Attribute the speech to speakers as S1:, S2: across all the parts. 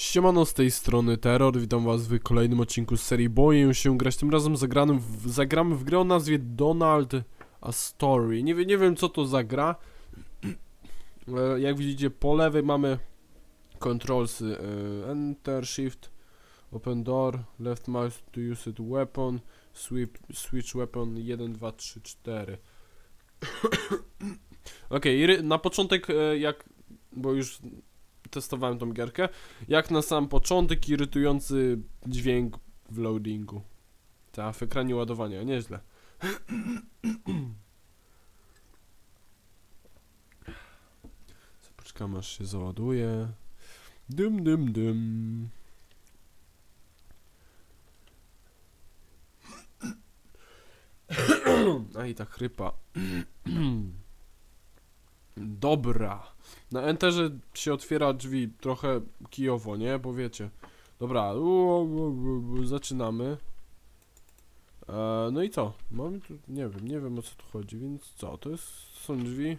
S1: Siemano z tej strony Terror, witam was w kolejnym odcinku z serii Boję się grać, tym razem zagranym w, zagramy w grę o nazwie Donald A Story. Nie, nie wiem co to za gra. E, Jak widzicie po lewej mamy controlsy e, Enter, Shift, Open Door, Left Mouse to use it weapon, sweep, Switch Weapon 1, 2, 3, 4. Okej, ry- na początek e, jak, bo już testowałem tą gierkę, jak na sam początek irytujący dźwięk w loadingu. Ta, w ekranie ładowania, nieźle. Poczekamy aż się załaduje. Dym, dym, dym. A i ta chrypa. Dobra. Na Enterze się otwiera drzwi trochę kijowo, nie? Bo wiecie. Dobra, zaczynamy. E, no i co? Mamy tu, nie wiem, nie wiem o co tu chodzi, więc co? To jest, są drzwi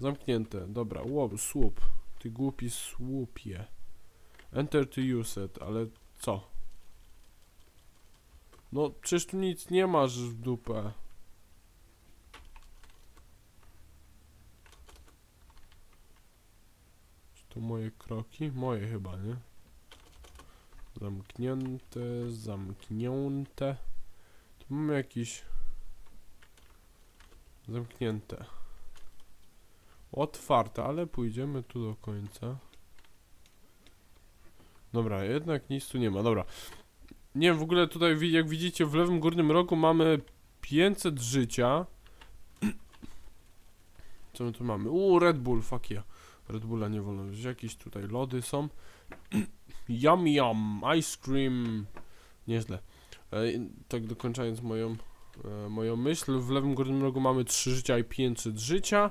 S1: zamknięte. Dobra, wow, słup. Ty głupi słupie. Enter to use it, ale co? No, przecież tu nic nie masz w dupę. Czy to moje kroki? Moje chyba, nie? Zamknięte, zamknięte. Tu mamy jakiś... Zamknięte. Otwarte, ale pójdziemy tu do końca. Dobra, jednak nic tu nie ma, dobra. Nie w ogóle tutaj, jak widzicie, w lewym górnym rogu mamy 500 życia. Co my tu mamy? Uuu, Red Bull, fuck yeah. Red Bulla nie wolno wziąć. Jakieś tutaj lody są. yum yum, ice cream. Nieźle. E, tak dokończając moją, e, moją myśl, w lewym górnym rogu mamy 3 życia i 500 życia.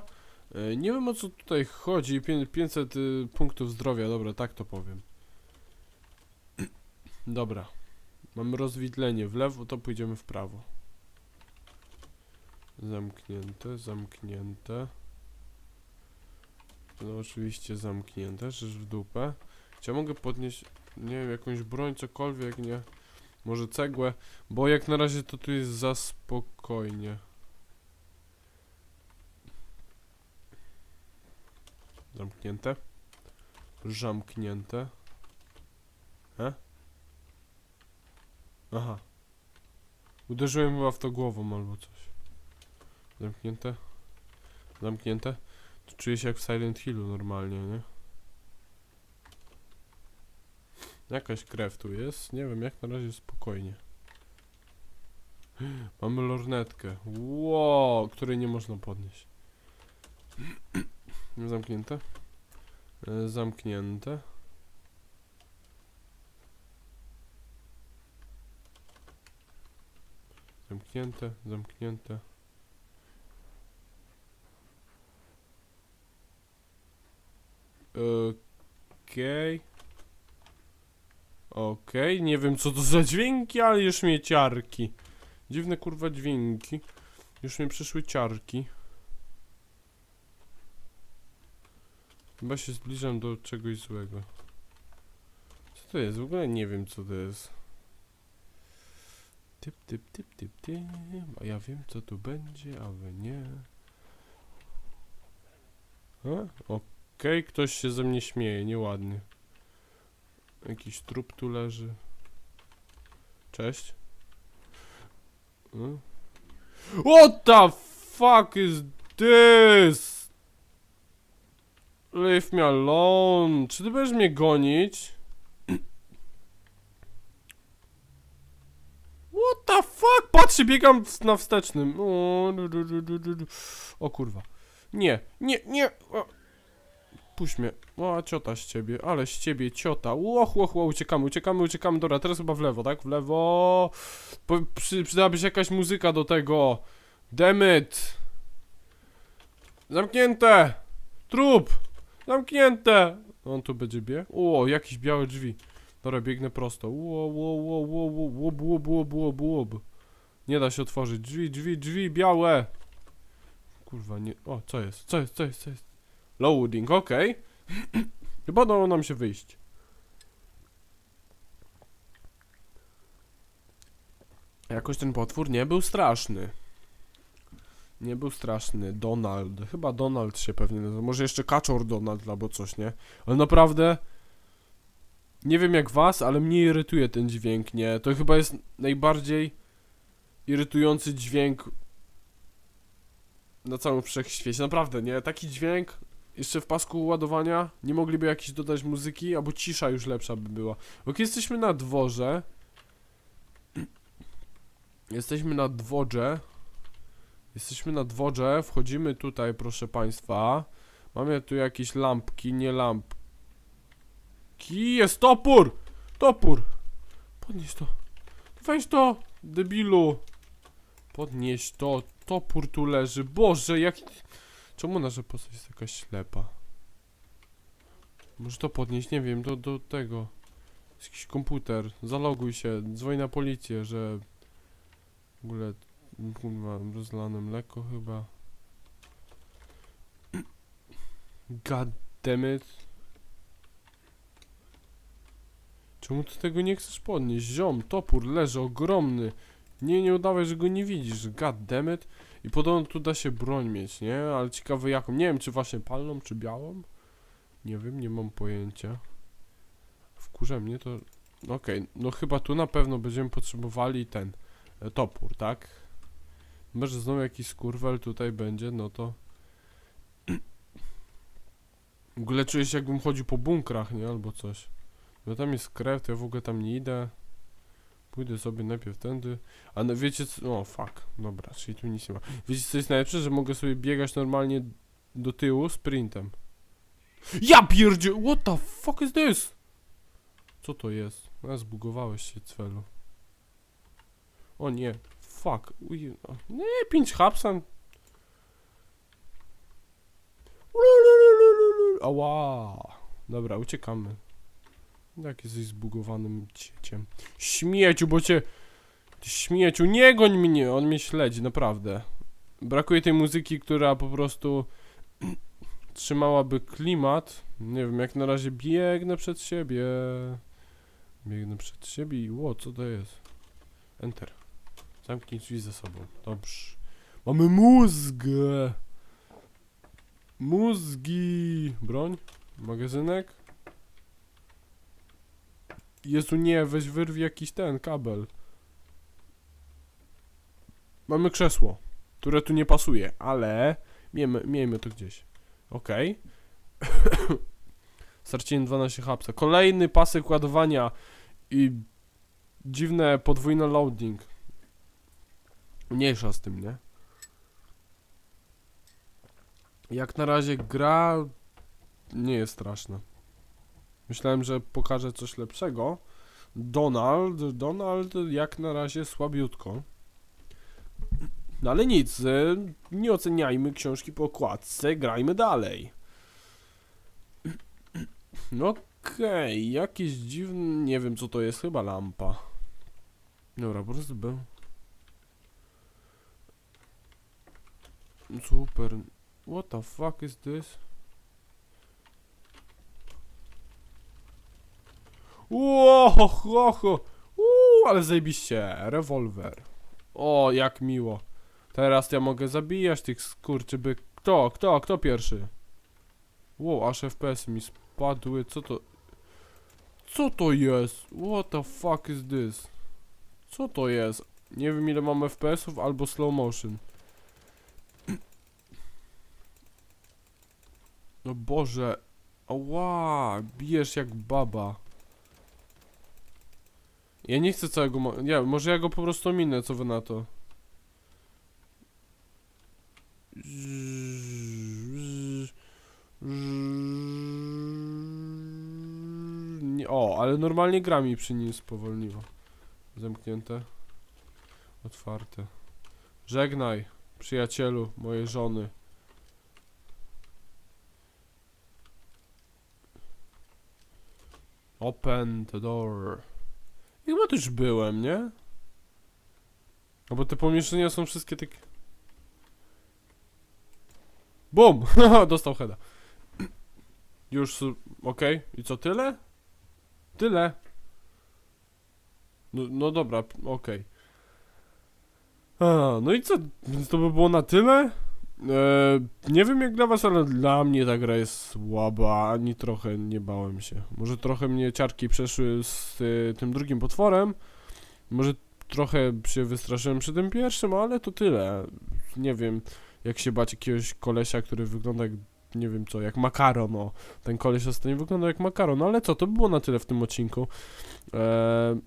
S1: E, nie wiem o co tutaj chodzi. Pię- 500 y, punktów zdrowia, dobra, tak to powiem. Dobra. Mamy rozwidlenie w lewo, to pójdziemy w prawo. Zamknięte, zamknięte. No oczywiście zamknięte, rzecz w dupę. Czy mogę podnieść, nie wiem, jakąś broń, cokolwiek, nie? Może cegłę, bo jak na razie to tu jest za spokojnie. Zamknięte. Zamknięte. He? Aha. Uderzyłem chyba w to głową albo coś. Zamknięte. Zamknięte. Czuję się jak w Silent Hillu normalnie, nie? Jakaś krew tu jest. Nie wiem, jak na razie spokojnie. Mamy lornetkę. Wow, której nie można podnieść. Zamknięte. E, Zamknięte. Zamknięte, zamknięte. Okej. Okej, nie wiem co to za dźwięki, ale już mnie ciarki. Dziwne kurwa dźwięki. Już mi przyszły ciarki. Chyba się zbliżam do czegoś złego. Co to jest? W ogóle nie wiem co to jest. Typ, typ, typ, typ, typ. A ja wiem co tu będzie, a wy nie. A? Okej, ktoś się ze mnie śmieje, nieładnie. Jakiś trup tu leży. Cześć. Hmm? What the fuck is this? Leave me alone. Czy ty będziesz mnie gonić? What the fuck? Patrzcie, biegam na wstecznym. O, o kurwa. Nie, nie, nie. Puść mnie. O, ciota z ciebie, ale z ciebie ciota. Łoch, łoch, łoch, uciekamy, uciekamy, uciekamy. Dobra, teraz chyba w lewo, tak? W lewo. Przy, przydałaby się jakaś muzyka do tego. Demyt. Zamknięte. Trup. Zamknięte. On tu będzie biegł. O, jakieś białe drzwi. Dobra, biegnę prosto. Ło, ło, ło, ło, łob, łob, łob, łob, łob. Nie da się otworzyć. Drzwi, drzwi, drzwi, białe. Kurwa, nie. O, co jest? Co jest? Co jest? Co jest? Loading, ok. Chyba udało nam się wyjść. Jakoś ten potwór nie był straszny. Nie był straszny. Donald. Chyba Donald się pewnie nazywa. Może jeszcze Kaczor Donald albo coś, nie? Ale naprawdę... Nie wiem jak was, ale mnie irytuje ten dźwięk, nie? To chyba jest najbardziej irytujący dźwięk na całym wszechświecie. Naprawdę, nie? Taki dźwięk jeszcze w pasku ładowania nie mogliby jakiś dodać muzyki, albo cisza już lepsza by była. Ok, jesteśmy na dworze. Jesteśmy na dworze. Jesteśmy na dworze, wchodzimy tutaj, proszę państwa. Mamy tu jakieś lampki, nie lampki. Jest topór! Topór! Podnieś to. Weź to, debilu. Podnieś to. Topór tu leży. Boże, jak... Czemu nasza postać jest jakaś ślepa? Może to podnieść, nie wiem, do, do tego. Jest jakiś komputer. Zaloguj się, dzwoń na policję, że... W ogóle... Kurwa, rozlane mleko chyba. God damn it. Czemu ty tego nie chcesz podnieść? Ziom, topór leży ogromny. Nie, nie udawaj, że go nie widzisz. God damn it. I podobno tu da się broń mieć, nie? Ale ciekawe jaką. Nie wiem, czy właśnie palną, czy białą. Nie wiem, nie mam pojęcia. Wkurza mnie to... Okej, no chyba tu na pewno będziemy potrzebowali ten e, topór, tak? Może znowu jakiś skurwel tutaj będzie, no to... W ogóle czuję się jakbym chodził po bunkrach, nie? Albo coś. No tam jest krew, to ja w ogóle tam nie idę. Pójdę sobie najpierw tędy. A no wiecie co... O, fuck. Dobra, czyli tu nic nie ma. Wiecie co jest najlepsze? Że mogę sobie biegać normalnie do tyłu sprintem. Ja pierdzie... What the fuck is this? Co to jest? Zbugowałeś się, cwelu. O nie. Fuck. Uj, nie, pięć hapsan. Ała. Dobra, uciekamy. Jak jesteś zbugowanym cieciem. Śmieciu, bo cię... Śmieciu, nie goń mnie! On mnie śledzi, naprawdę. Brakuje tej muzyki, która po prostu... trzymałaby klimat. Nie wiem, jak na razie biegnę przed siebie. Biegnę przed siebie i... Ło, co to jest? Enter. Zamknij drzwi za sobą. Dobrze. Mamy mózg! Mózgi! Broń? Magazynek? Jezu nie, weź wyrwij jakiś ten kabel. Mamy krzesło, które tu nie pasuje, ale miejmy, miejmy to gdzieś. Okej. Okay. Straciłem 12 hapsa. Kolejny pasek ładowania i dziwne podwójne loading. Mniejsza z tym, nie? Jak na razie gra nie jest straszna. Myślałem, że pokażę coś lepszego. Donald, Donald jak na razie słabiutko. No ale nic, e, nie oceniajmy książki po okładce, grajmy dalej. No okej, okay, jakieś dziwne, nie wiem co to jest, chyba lampa. Dobra, po prostu był. Super. What the fuck is this? Ło, ho, ho, ho. Uuu, ale zajebiście. Rewolwer. O, jak miło. Teraz ja mogę zabijać tych skurczyby. Kto, kto, kto pierwszy? Wow, aż FPS mi spadły. Co to? Co to jest? What the fuck is this? Co to jest? Nie wiem ile mam FPS-ów albo slow motion. No Boże. Ała, bijesz jak baba. Ja nie chcę całego Nie, może ja go po prostu minę, co wy na to? O, ale normalnie gra mi przy nim spowolniła. Zamknięte. Otwarte. Żegnaj, przyjacielu mojej żony. Open the door. Chyba już byłem, nie? No bo te pomieszczenia są wszystkie takie... BUM! Dostał heada. Już, okej. I co, tyle? Tyle? No, no dobra, okej. A, no i co? Więc to by było na tyle? E, nie wiem jak dla was, ale dla mnie ta gra jest słaba, ani trochę nie bałem się. Może trochę mnie ciarki przeszły z e, tym drugim potworem, może trochę się wystraszyłem przy tym pierwszym, ale to tyle. Nie wiem, jak się bać jakiegoś kolesia, który wygląda jak, nie wiem co, jak makaron, o. Ten koleś ostatnio wygląda jak makaron, no ale co, to by było na tyle w tym odcinku. E,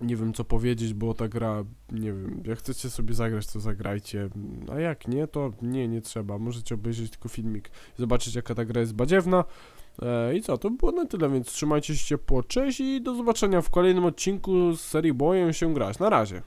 S1: nie wiem co powiedzieć, bo ta gra, nie wiem, jak chcecie sobie zagrać, to zagrajcie, a jak nie, to nie, nie trzeba, możecie obejrzeć tylko filmik i zobaczyć jaka ta gra jest badziewna. E, I co, to by było na tyle, więc trzymajcie się ciepło, cześć i do zobaczenia w kolejnym odcinku z serii Boję się grać, na razie.